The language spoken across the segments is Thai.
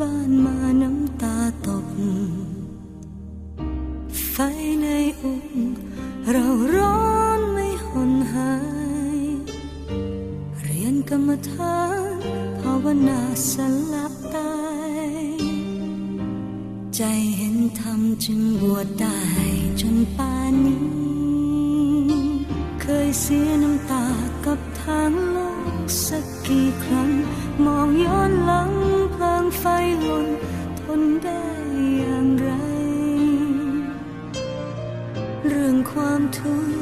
บ้านมาน้ำตาตก ไฟในอุ่นเราร้อนไม่หนหาย เรียนกรรมฐานภาวนาสลับตาย ใจเห็นธรรมจึงบวชได้จนป่านนี้ เคยเสียน้ำตากับทางโลกสักกี่ครั้ง ค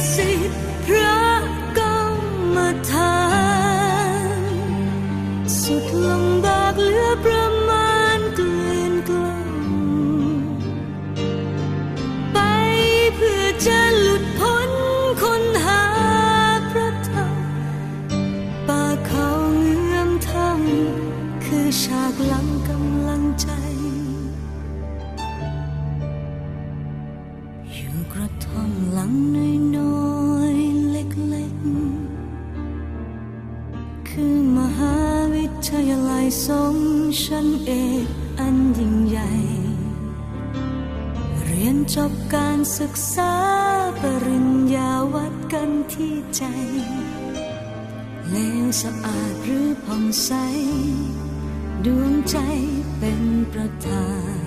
เอันยิ่งใหญ่ เรียนจบการศึกษาปริญญาวัดกันที่ใจเลวสะอาดหรือผ่องใส ดวงใจเป็นประธาน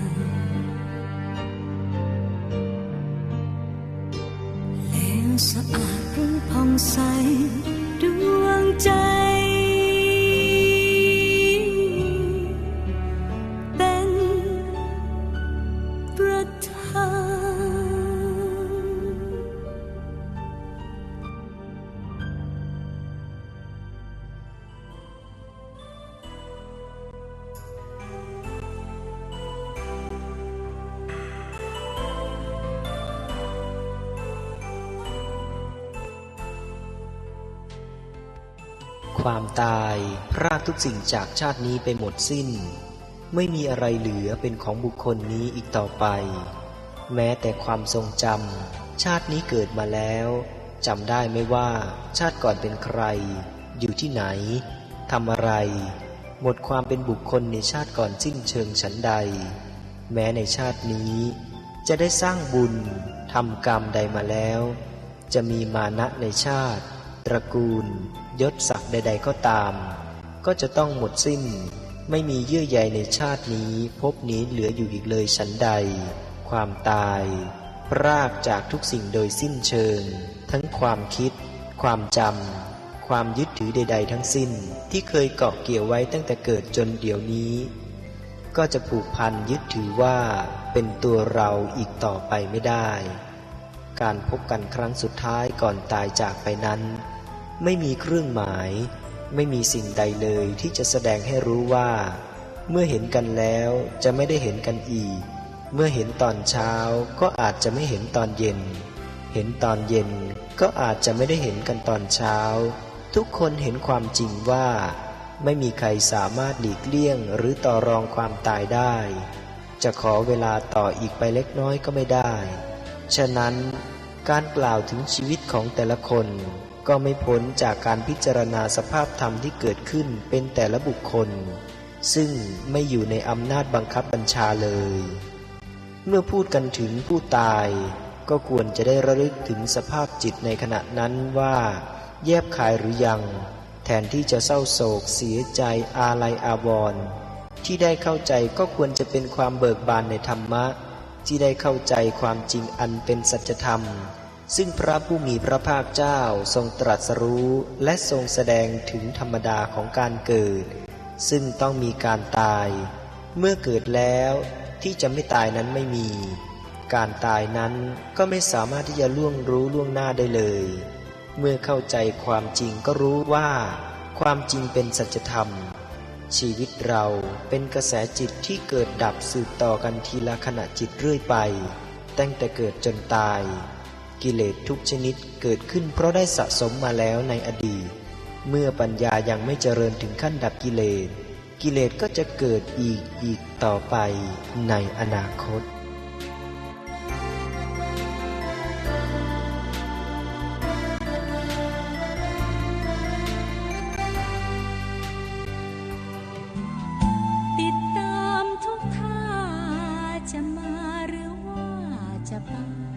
ความตายพรากทุกสิ่งจากชาตินี้ไปหมดสิ้น ไม่มีอะไรเหลือเป็นของบุคคลนี้อีกต่อไป แม้แต่ความทรงจำชาตินี้เกิดมาแล้วจำได้ไหมว่าชาติก่อนเป็นใคร อยู่ที่ไหนทำอะไร หมดความเป็นบุคคลในชาติก่อนสิ้นเชิงฉันใด แม้ในชาตินี้ จะได้สร้างบุญทำกรรมใดมาแล้ว จะมีมานะในชาติ ตระกูล ยศ ใด ๆ ก็ตาม ก็จะต้องหมดสิ้น ไม่มีเยื่อใยในชาตินี้ภพนี้เหลืออยู่อีกเลยฉันใด ความตาย รากจากทุกสิ่งโดยสิ้นเชิง ทั้งความคิด ความจำ ความยึดถือใด ๆ ทั้งสิ้นที่เคยเกาะเกี่ยวไว้ตั้งแต่เกิดจนเดี๋ยวนี้ ก็จะผูกพันยึดถือว่าเป็นตัวเราอีกต่อไปไม่ได้ การพบกันครั้งสุดท้ายก่อนตายจากไปนั้น ไม่มีเครื่องหมาย ไม่มีสิ่งใดเลยที่จะแสดงให้รู้ว่า เมื่อเห็นกันแล้วจะไม่ได้เห็นกันอีก เมื่อเห็นตอนเช้าก็อาจจะไม่เห็นตอนเย็น เห็นตอนเย็นก็อาจจะไม่ได้เห็นกันตอนเช้า ทุกคนเห็นความจริงว่า ไม่มีใครสามารถหลีกเลี่ยงหรือต่อรองความตายได้ จะขอเวลาต่ออีกไปเล็กน้อยก็ไม่ได้ ฉะนั้นการกล่าวถึงชีวิตของแต่ละคน ก็ไม่พ้นจากการพิจารณาสภาพธรรมที่เกิดขึ้นเป็นแต่ละบุคคล ซึ่งไม่อยู่ในอำนาจบังคับบัญชาเลย เมื่อพูดกันถึงผู้ตาย ก็ควรจะได้ระลึกถึงสภาพจิตในขณะนั้นว่า แยบคายหรือยัง แทนที่จะเศร้าโศกเสียใจอาลัยอาวรณ์ที่ได้เข้าใจก็ควรจะเป็นความเบิกบานในธรรมะ ที่ได้เข้าใจความจริงอันเป็นสัจธรรม ซึ่งพระผู้มีพระภาคเจ้าทรงตรัสรู้และทรงแสดงถึงธรรมดาของการเกิด ซึ่งต้องมีการตาย เมื่อเกิดแล้วที่จะไม่ตายนั้นไม่มี การตายนั้นก็ไม่สามารถที่จะล่วงรู้ล่วงหน้าได้เลย เมื่อเข้าใจความจริงก็รู้ว่า ความจริงเป็นสัจธรรม ชีวิตเราเป็นกระแสจิตที่เกิดดับสืบต่อกันทีละขณะจิตเรื่อยไป ตั้งแต่เกิดจนตาย กิเลสทุกชนิดเกิดขึ้นเพราะได้สะสมมาแล้วในอดีต เมื่อปัญญายังไม่เจริญถึงขั้นดับกิเลส กิเลสก็จะเกิดอีกอีกต่อไปในอนาคตจะมาหรือว่าจะไป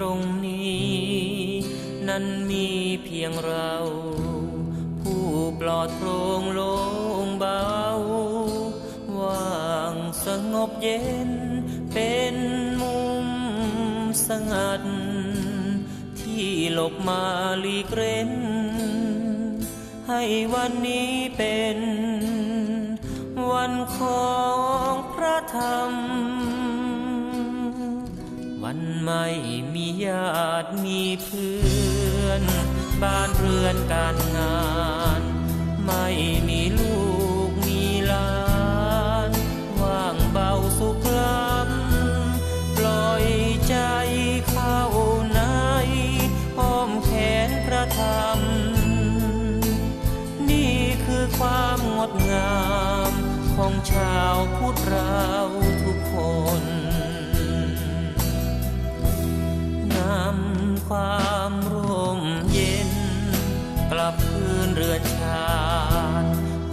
ตรงนี้ นั้นมีเพียงเรา ผู้ปลอดโปร่งโล่งเบา ว่างสงบเย็น เป็นมุมสงัด ที่หลบมาลีกเร้น ให้วันนี้เป็น วันของพระธรรม ไม่มีญาติมีเพื่อน บ้านเรือนการงาน ไม่มีลูกมีหลานว่างเบาสุขลำปล่อยใจเข้าในอ้อมแขนพระธรรม นี่คือความงดงามของชาวพุทธเรา ความร่มเย็น กลับคืนเรือชา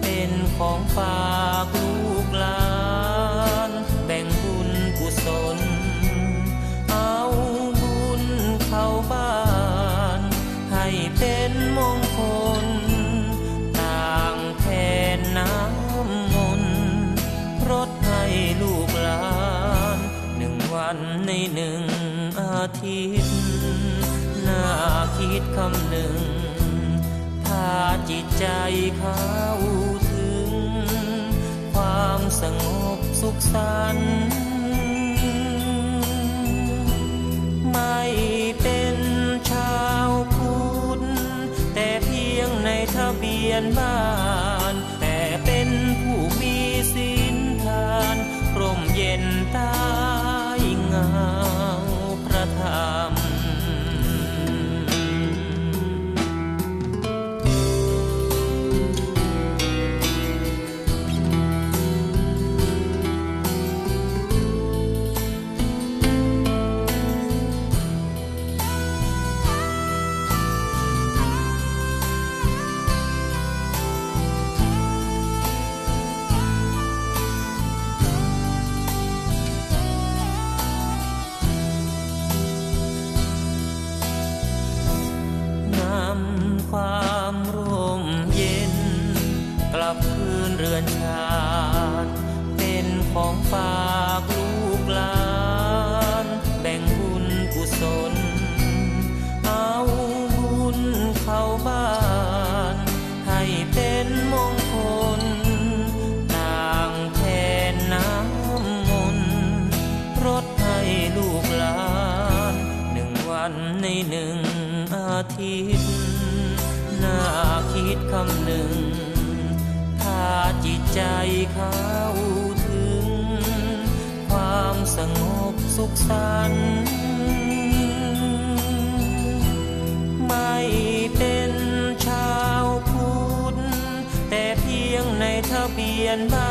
เป็นของฝา คำหนึ่งถ้าจิตใจเข้าถึง ความสงบสุขสันต์ไม่เป็นชาวพุทธแต่เพียงในทะเบียนบ้าน อนชาติเป็นของฝากลูกหลานแบ่งบุญกุศล เอาบุญเข้าบ้าน ให้เป็นมงคล ต่างแทนน้ำมนต์รดให้ลูกหลานหนึ่งวันในหนึ่งอาทิตย์ น่าคิดคำหนึ่ง จิตใจเข้าถึง ความสงบสุขสันต์ไม่เป็นชาวพุทธแต่เพียงในทะเบียนบ้